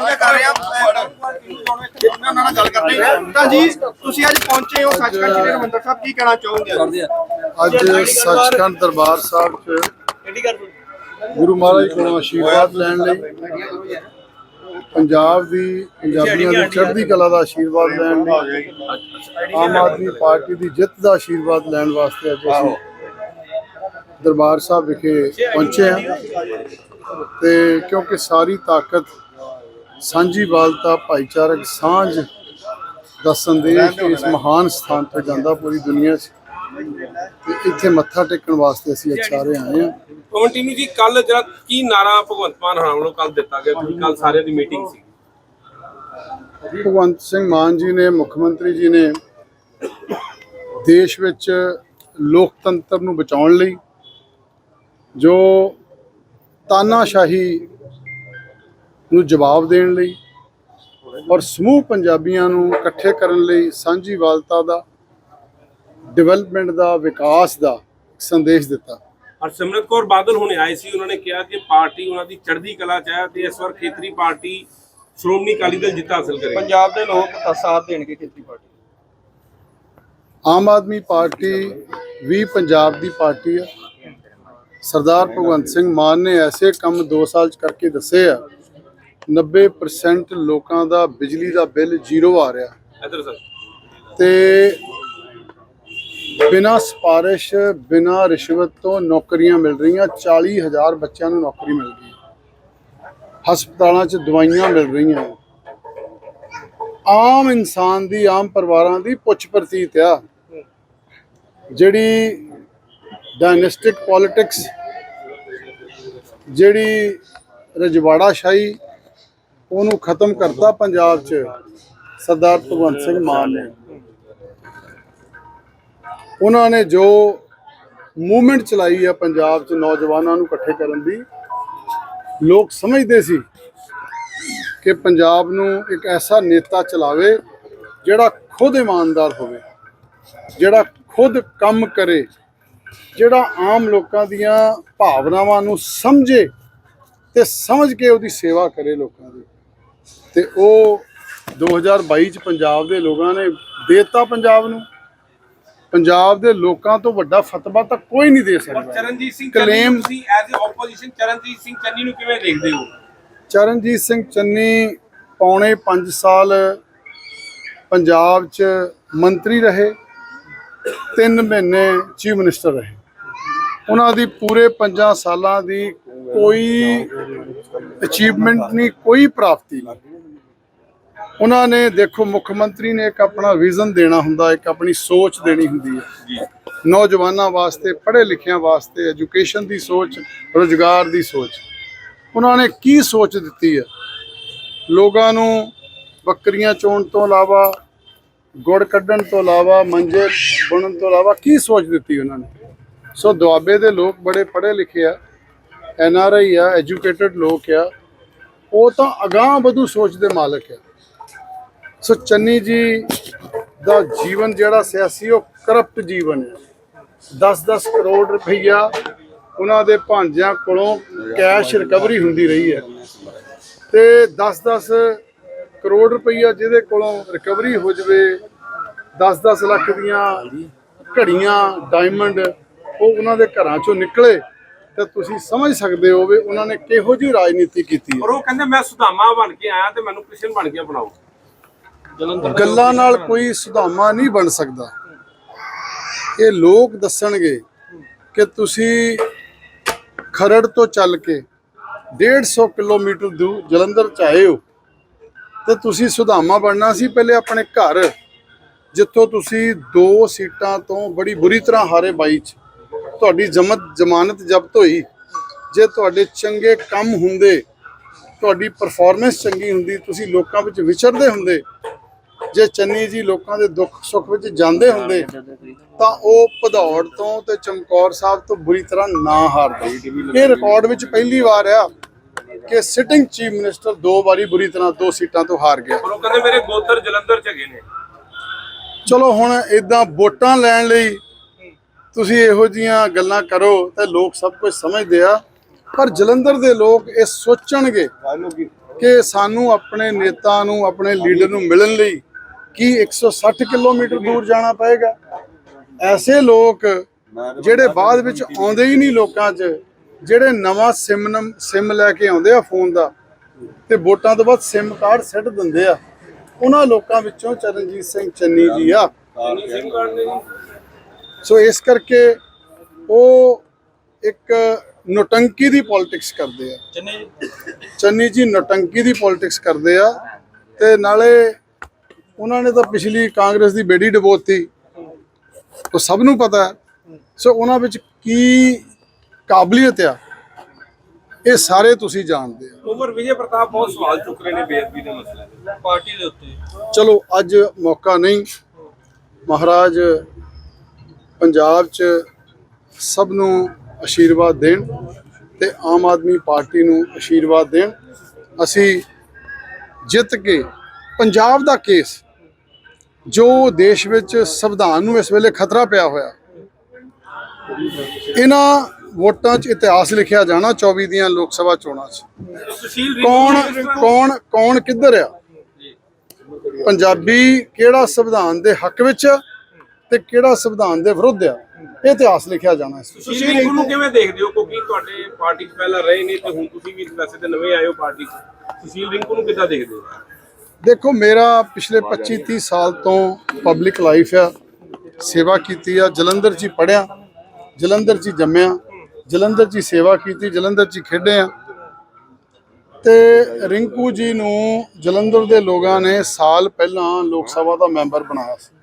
ਸਾਂਝਾ ਕਰ ਰਹੇ ਹਾਂ। ਉਹਨਾਂ ਨਾਲ ਗੱਲ ਕਰਦੇ ਹਾਂ। ਤਾਂ ਜੀ ਤੁਸੀਂ ਅੱਜ ਪਹੁੰਚੇ ਹੋ ਸੱਚਖੰਡ ਸ੍ਰੀ ਹਰਿਮੰਦਰ ਸਾਹਿਬ। ਕੀ ਕਹਿਣਾ ਚਾਹੋਗੇ? ਅੱਜ ਸੱਚਖੰਡ ਦਰਬਾਰ ਸਾਹਿਬ ਚ ਗੁਰੂ ਮਹਾਰਾਜ ਕੋਲੋਂ ਆਸ਼ੀਰਵਾਦ ਲੈਣ ਲਈ ਪੰਜਾਬ ਦੀ ਪੰਜਾਬੀਆਂ ਦੀ ਚੜ੍ਹਦੀ ਕਲਾ ਦਾ ਆਸ਼ੀਰਵਾਦ ਲੈਣ ਲਈ ਆਮ ਆਦਮੀ ਪਾਰਟੀ ਦੀ ਜਿੱਤ ਦਾ ਆਸ਼ੀਰਵਾਦ ਲੈਣ ਵਾਸਤੇ ਅੱਜ ਅਸੀਂ ਦਰਬਾਰ ਸਾਹਿਬ ਵਿਖੇ ਪਹੁੰਚੇ ਹਾਂ। ਤੇ ਕਿਉਂਕਿ ਸਾਰੀ ਤਾਕਤ ਸਾਂਝੀਵਾਲਤਾ ਭਾਈਚਾਰਕ ਸਾਂਝ ਦਾ ਸੰਦੇਸ਼ ਇਸ ਮਹਾਨ ਸਥਾਨ ਤੇ ਜਾਂਦਾ ਪੂਰੀ ਦੁਨੀਆ 'ਚ। ਤੇ ਇੱਥੇ ਮੱਥਾ ਟੇਕਣ ਵਾਸਤੇ ਅਸੀਂ ਅੱਜ ਸਾਰੇ ਆਏ ਹਾਂ। ਕੰਟੀਨਿਊ ਜੀ ਕੱਲ ਜਿਹੜਾ ਕੀ ਨਾਰਾ ਭਗਵੰਤ ਮਾਨ ਹਰਾਂ ਵੱਲੋਂ ਕੱਲ ਦਿੱਤਾ ਗਿਆ ਕਿਉਂਕਿ ਕੱਲ ਸਾਰਿਆਂ ਦੀ ਮੀਟਿੰਗ ਸੀ। ਭਗਵੰਤ ਸਿੰਘ ਮਾਨ ਜੀ ਨੇ ਮੁੱਖ ਮੰਤਰੀ ਜੀ ਨੇ ਦੇਸ਼ ਵਿੱਚ ਲੋਕਤੰਤਰ ਨੂੰ ਬਚਾਉਣ ਲਈ ਜੋ ਤਾਨਾਸ਼ਾਹੀ ਨੂੰ ਜਵਾਬ ਦੇਣ ਲਈ ਔਰ ਸਮੂਹ ਪੰਜਾਬੀਆਂ ਨੂੰ ਇਕੱਠੇ ਕਰਨ ਲਈ ਸਾਂਝੀਵਾਲਤਾ ਦਾ ਡਿਵੈਲਪਮੈਂਟ ਦਾ ਵਿਕਾਸ ਦਾ ਸੰਦੇਸ਼ ਦਿੱਤਾ। ਔਰ ਸਿਮਰਤ ਕੌਰ ਬਾਦਲ ਹੁਣੇ ਆਏ ਸੀ ਉਹਨਾਂ ਨੇ ਕਿਹਾ ਕਿ ਪਾਰਟੀ ਉਹਨਾਂ ਦੀ ਚੜ੍ਹਦੀ ਕਲਾ ਚ ਹੈ ਤੇ ਇਸ ਵਾਰ ਖੇਤਰੀ ਪਾਰਟੀ ਸ਼੍ਰੋਮਣੀ ਅਕਾਲੀ ਦਲ ਜਿੱਤ ਹਾਸਲ ਕਰੇਗੀ। ਪੰਜਾਬ ਦੇ ਲੋਕ ਸਾਥ ਦੇਣਗੇ ਖੇਤੀ ਪਾਰਟੀ ਆਮ ਆਦਮੀ ਪਾਰਟੀ ਵੀ ਪੰਜਾਬ ਦੀ ਪਾਰਟੀ ਹੈ ਸਰਦਾਰ ਭਗਵੰਤ ਸਿੰਘ ਮਾਨ ਨੇ ਐਸੇ ਕੰਮ 2 ਸਾਲ ਚ ਕਰਕੇ ਦੱਸੇ ਆ 90% ਲੋਕਾਂ ਦਾ ਬਿਜਲੀ ਦਾ ਬਿੱਲ ਜ਼ੀਰੋ ਆ ਰਿਹਾ। ਇਧਰ ਸਰ। ਤੇ ਬਿਨਾਂ ਸਿਫਾਰਿਸ਼ ਬਿਨਾਂ ਰਿਸ਼ਵਤ ਤੋਂ ਨੌਕਰੀਆਂ ਮਿਲ ਰਹੀਆਂ 40000 ਬੱਚਿਆਂ ਨੂੰ ਨੌਕਰੀ ਮਿਲ ਗਈ। ਹਸਪਤਾਲਾਂ 'ਚ ਦਵਾਈਆਂ ਮਿਲ ਰਹੀਆਂ। ਆਮ ਇਨਸਾਨ ਦੀ ਆਮ ਪਰਿਵਾਰਾਂ ਦੀ ਪੁੱਛ ਪ੍ਰਤੀਤ ਆ। ਜਿਹੜੀ ਡਾਇਨੈਸਟਿਕ ਪੋਲਿਟਿਕਸ ਜਿਹੜੀ ਰਜਵਾੜਾ ਸ਼ਾਹੀ ਉਹਨੂੰ ਖਤਮ ਕਰਤਾ ਪੰਜਾਬ 'ਚ। ਸਰਦਾਰ ਭਗਵੰਤ ਸਿੰਘ ਮਾਨ ਨੇ। ਉਹਨਾਂ ਨੇ ਜੋ ਮੂਵਮੈਂਟ ਚਲਾਈ ਆ ਪੰਜਾਬ 'ਚ ਨੌਜਵਾਨਾਂ ਨੂੰ ਇਕੱਠੇ ਕਰਨ ਦੀ, ਲੋਕ ਸਮਝਦੇ ਸੀ ਕਿ ਪੰਜਾਬ ਨੂੰ ਇੱਕ ਐਸਾ ਨੇਤਾ ਚਲਾਵੇ ਜਿਹੜਾ ਖੁਦ ਇਮਾਨਦਾਰ ਹੋਵੇ, ਜਿਹੜਾ ਖੁਦ ਕੰਮ ਕਰੇ, ਜਿਹੜਾ ਆਮ ਲੋਕਾਂ ਦੀਆਂ ਭਾਵਨਾਵਾਂ ਨੂੰ ਸਮਝੇ ਤੇ ਸਮਝ ਕੇ ਉਹਦੀ ਸੇਵਾ ਕਰੇ ਲੋਕਾਂ ਦੀ। ਤੇ ਉਹ 2022 ਚ ਪੰਜਾਬ ਦੇ ਲੋਕਾਂ ਨੇ ਦੇਤਾ ਪੰਜਾਬ ਨੂੰ। ਪੰਜਾਬ ਦੇ ਲੋਕਾਂ ਤੋਂ ਵੱਡਾ ਫਤਵਾ ਤਾਂ ਕੋਈ ਨਹੀਂ ਦੇ ਸਕਦਾ। ਚਰਨਜੀਤ ਸਿੰਘ ਨੂੰ ਤੁਸੀਂ as a opposition Charanjit Singh Channi ਨੂੰ ਕਿਵੇਂ ਦੇਖਦੇ ਹੋ? ਚਰਨਜੀਤ ਸਿੰਘ ਚੰਨੀ ਪੌਣੇ 5 ਸਾਲ ਪੰਜਾਬ 'ਚ ਮੰਤਰੀ ਰਹੇ 3 ਮਹੀਨੇ ਚੀਫ ਮਿਨਿਸਟਰ ਰਹੇ। ਉਹਨਾਂ ਦੀ ਪੂਰੇ 5 ਸਾਲਾਂ ਦੀ ਕੋਈ ਅਚੀਵਮੈਂਟ ਨਹੀਂ ਕੋਈ ਪ੍ਰਾਪਤੀ ਨਹੀਂ। ਉਹਨਾਂ ਨੇ ਦੇਖੋ ਮੁੱਖ ਮੰਤਰੀ ਨੇ ਇੱਕ ਆਪਣਾ ਵਿਜ਼ਨ ਦੇਣਾ ਹੁੰਦਾ ਇੱਕ ਆਪਣੀ ਸੋਚ ਦੇਣੀ ਹੁੰਦੀ ਹੈ। ਨੌਜਵਾਨਾਂ ਵਾਸਤੇ ਪੜ੍ਹੇ ਲਿਖਿਆਂ ਵਾਸਤੇ ਐਜੂਕੇਸ਼ਨ ਦੀ ਸੋਚ ਰੋਜ਼ਗਾਰ ਦੀ ਸੋਚ। ਉਹਨਾਂ ਨੇ ਕੀ ਸੋਚ ਦਿੱਤੀ ਹੈ? ਲੋਕਾਂ ਨੂੰ ਬੱਕਰੀਆਂ ਚੋਣ ਤੋਂ ਇਲਾਵਾ ਗੁੜ ਕੱਢਣ ਤੋਂ ਇਲਾਵਾ ਮੰਜੇ ਬੁਣਨ ਤੋਂ ਇਲਾਵਾ ਕੀ ਸੋਚ ਦਿੱਤੀ ਉਹਨਾਂ ਨੇ? ਸੋ ਦੁਆਬੇ ਦੇ ਲੋਕ ਬੜੇ ਪੜ੍ਹੇ ਲਿਖੇ ਆ ਐਨ ਆਰ ਆਈ ਆ ਐਜੂਕੇਟਡ ਲੋਕ ਆ। ਉਹ ਤਾਂ ਅਗਾਹ ਵਧੂ ਸੋਚ ਦੇ ਮਾਲਕ ਆ। ਸੋ ਚੰਨੀ ਜੀ ਦਾ ਜੀਵਨ ਜਿਹੜਾ ਸਿਆਸੀ ਉਹ ਕਰਪਟ ਜੀਵਨ ਹੈ। 10-10 ਕਰੋੜ ਰੁਪਈਆ ਉਹਨਾਂ ਦੇ ਭਾਂਜਿਆਂ ਕੋਲੋਂ ਕੈਸ਼ ਰਿਕਵਰੀ ਹੁੰਦੀ ਰਹੀ ਹੈ। ਤੇ 10-10 ਕਰੋੜ ਰੁਪਈਆ ਜਿਹਦੇ ਕੋਲੋਂ ਰਿਕਵਰੀ ਹੋ ਜਵੇ 10-10 ਲੱਖ ਦੀਆਂ ਘੜੀਆਂ ਡਾਇਮੰਡ ਉਹ ਉਹਨਾਂ ਦੇ ਘਰਾਂ ਚੋਂ ਨਿਕਲੇ, ਤਾਂ ਤੁਸੀਂ ਸਮਝ ਸਕਦੇ ਹੋ ਵੀ ਉਹਨਾਂ ਨੇ ਕਿਹੋ ਜਿਹੀ ਰਾਜਨੀਤੀ ਕੀਤੀ ਹੈ। ਔਰ ਉਹ ਕਹਿੰਦੇ, ਮੈਂ ਸੁਧਾਮਾ ਬਣ ਕੇ ਆਇਆ ਤੇ ਮੈਨੂੰ ਕ੍ਰਿਸ਼ਨ ਬਣ ਕੇ ਬਣਾਓ। ਗੱਲਾਂ ਨਾਲ ਕੋਈ ਸੁਧਾਮਾ ਨਹੀਂ ਬਣ ਸਕਦਾ। ਇਹ ਲੋਕ ਦੱਸਣਗੇ ਕਿ ਤੁਸੀਂ ਖਰੜ ਤੋਂ ਚੱਲ ਕੇ 150 ਕਿਲੋਮੀਟਰ ਦੂਰ ਜਲੰਧਰ ਚ ਆਏ ਹੋ ਤੇ ਤੁਸੀਂ ਸੁਧਾਮਾ ਬਣਨਾ ਸੀ ਪਹਿਲੇ ਆਪਣੇ ਘਰ ਜਿੱਥੋਂ ਤੁਸੀਂ ਦੋ ਸੀਟਾਂ ਤੋਂ ਬੜੀ ਬੁਰੀ ਤਰ੍ਹਾਂ ਹਾਰੇ ਬਾਈ ਚ। ਤੁਹਾਡੀ ਜਮਤ ਜ਼ਮਾਨਤ ਜ਼ਬਤ ਹੋਈ। ਜੇ ਤੁਹਾਡੇ ਚੰਗੇ ਕੰਮ ਹੁੰਦੇ ਤੁਹਾਡੀ ਪਰਫਾਰਮੈਂਸ ਚੰਗੀ ਹੁੰਦੀ ਤੁਸੀਂ ਲੋਕਾਂ ਵਿੱਚ ਵਿਚਰਦੇ ਹੁੰਦੇ ਜੇ ਚੰਨੀ ਜੀ ਲੋਕਾਂ ਦੇ ਦੁੱਖ ਸੁੱਖ ਵਿੱਚ ਜਾਂਦੇ ਹੁੰਦੇ ਤਾਂ ਉਹ ਭਦੌੜ ਤੋਂ ਤੇ ਚਮਕੌਰ ਸਾਹਿਬ ਤੋਂ ਬੁਰੀ ਤਰ੍ਹਾਂ ਨਾ ਹਾਰਦੇ। ਇਹ ਰਿਕਾਰਡ ਵਿੱਚ ਪਹਿਲੀ ਵਾਰ ਆ ਕਿ ਸਿਟਿੰਗ ਚੀਫ ਮਿਨਿਸਟਰ ਦੋ ਵਾਰੀ ਬੁਰੀ ਤਰ੍ਹਾਂ ਦੋ ਸੀਟਾਂ ਤੋਂ ਹਾਰ ਗਿਆ। ਉਹ ਕਹਿੰਦੇ ਮੇਰੇ ਗੋਤਰ ਜਲੰਧਰ ਚ ਹੈਗੇ ਨੇ। ਚਲੋ ਹੁਣ ਇਦਾਂ ਵੋਟਾਂ ਲੈਣ ਲਈ ਤੁਸੀਂ ਇਹੋ ਜੀਆਂ ਗੱਲਾਂ ਕਰੋ ਤੇ ਲੋਕ ਸਭ ਕੁਝ ਸਮਝਦੇ ਆ। ਪਰ ਜਲੰਧਰ ਦੇ ਲੋਕ ਇਹ ਸੋਚਣਗੇ ਕਿ ਸਾਨੂੰ ਆਪਣੇ ਨੇਤਾ ਨੂੰ ਆਪਣੇ ਲੀਡਰ ਨੂੰ ਮਿਲਣ ਲਈ ਕੀ 160 ਕਿਲੋਮੀਟਰ ਦੂਰ ਜਾਣਾ ਪਏਗਾ। ਐਸੇ ਲੋਕ ਜਿਹੜੇ ਬਾਅਦ ਵਿੱਚ ਆਉਂਦੇ ਹੀ ਨਹੀਂ ਲੋਕਾਂ 'ਚ ਜਿਹੜੇ ਨਵਾਂ ਸਿਮ ਸਿਮ ਲੈ ਕੇ ਆਉਂਦੇ ਆ ਫੋਨ ਦਾ ਤੇ ਵੋਟਾਂ ਤੋਂ ਬਾਅਦ ਸਿਮ ਕਾਰਡ ਸਿੱਟ ਦਿੰਦੇ ਆ। ਉਹਨਾਂ ਲੋਕਾਂ ਵਿੱਚੋਂ ਚਰਨਜੀਤ ਸਿੰਘ ਚੰਨੀ ਜੀ ਆ। ਸੋ ਇਸ ਕਰਕੇ ਉਹ ਇੱਕ ਨੋਟੰਕੀ ਦੀ ਪੋਲਿਟਿਕਸ ਕਰਦੇ ਆ। ਚੰਨੀ ਜੀ। ਨੋਟੰਕੀ ਦੀ ਪੋਲਿਟਿਕਸ ਕਰਦੇ ਆ ਤੇ ਨਾਲੇ ਉਹਨਾਂ ਨੇ ਤਾਂ ਪਿਛਲੀ ਕਾਂਗਰਸ ਦੀ ਬੇੜੀ ਡਬੋਤੀ ਉਹ ਸਭ ਨੂੰ ਪਤਾ ਹੈ। ਸੋ ਉਹਨਾਂ ਵਿੱਚ ਕੀ ਕਾਬਲੀਅਤ ਆ ਇਹ ਸਾਰੇ ਤੁਸੀਂ ਜਾਣਦੇ ਆ ਉਮਰ ਵਿਜੇ ਪ੍ਰਤਾਪ ਬਹੁਤ ਸਵਾਲ ਚੁੱਕ ਰਹੇ ਨੇ ਬੇਅਦਬੀ ਦੇ ਮਸਲੇ ਤੇ। ਪਾਰਟੀ ਦੇ ਉੱਤੇ। ਚਲੋ ਅੱਜ ਮੌਕਾ ਨਹੀਂ। ਮਹਾਰਾਜ ਪੰਜਾਬ 'ਚ ਸਭ ਨੂੰ ਆਸ਼ੀਰਵਾਦ ਦੇਣ ਤੇ ਆਮ ਆਦਮੀ ਪਾਰਟੀ ਨੂੰ ਆਸ਼ੀਰਵਾਦ ਦੇਣ। ਅਸੀਂ ਜਿੱਤ ਕੇ ਪੰਜਾਬ ਦਾ ਕੇਸ ਜੋ ਦੇਸ਼ ਵਿੱਚ ਸੰਵਿਧਾਨ ਨੂੰ ਇਸ ਵੇਲੇ ਖਤਰਾ ਪਿਆ ਹੋਇਆ। ਇਹਨਾਂ ਵੋਟਾਂ 'ਚ ਇਤਿਹਾਸ ਲਿਖਿਆ ਜਾਣਾ 24 ਦੀਆਂ ਲੋਕ ਸਭਾ ਚੋਣਾਂ 'ਚ। ਕੌਣ ਕੌਣ ਕੌਣ ਕਿੱਧਰ ਆ? ਪੰਜਾਬੀ ਕਿਹੜਾ ਸੰਵਿਧਾਨ ਦੇ ਹੱਕ ਵਿੱਚ ਤੇ ਕਿਹੜਾ ਸੰਵਿਧਾਨ ਦੇ ਵਿਰੁੱਧ ਆ? ਇਹ ਇਤਿਹਾਸ ਲਿਖਿਆ ਜਾਣਾ ਵਿੱਚ। ਸੁਸ਼ੀਲ ਰਿੰਕੂ ਨੂੰ ਕਿਵੇਂ ਦੇਖਦੇ ਹੋ? ਕਿਉਂਕਿ ਤੁਹਾਡੇ ਪਾਰਟੀ 'ਚ ਪਹਿਲਾਂ ਰਹੇ ਨੇ ਤੇ ਹੁਣ ਤੁਸੀਂ ਵੀ ਵੈਸੇ ਤੇ ਨਵੇਂ ਆਏ ਹੋ ਪਾਰਟੀ 'ਚ। ਸੁਸ਼ੀਲ ਰਿੰਕੂ ਨੂੰ ਕਿੱਦਾਂ ਦੇਖਦੇ ਹੋ? ਦੇਖੋ ਮੇਰਾ ਪਿਛਲੇ 25 30 ਸਾਲ ਤੋਂ ਪਬਲਿਕ ਲਾਈਫ ਆ। ਸੇਵਾ ਕੀਤੀ ਆ। ਜਲੰਧਰ 'ਚ ਪੜਿਆ ਜਲੰਧਰ 'ਚ ਜੰਮਿਆ। ਜਲੰਧਰ 'ਚ ਸੇਵਾ ਕੀਤੀ। ਜਲੰਧਰ 'ਚ ਖੇਡੇ ਆ। ਤੇ ਰਿੰਕੂ ਜੀ ਨੂੰ ਜਲੰਧਰ ਦੇ ਲੋਕਾਂ ਨੇ ਸਾਲ ਪਹਿਲਾਂ ਲੋਕ ਸਭਾ ਦਾ ਮੈਂਬਰ ਬਣਾਇਆ ਸੀ।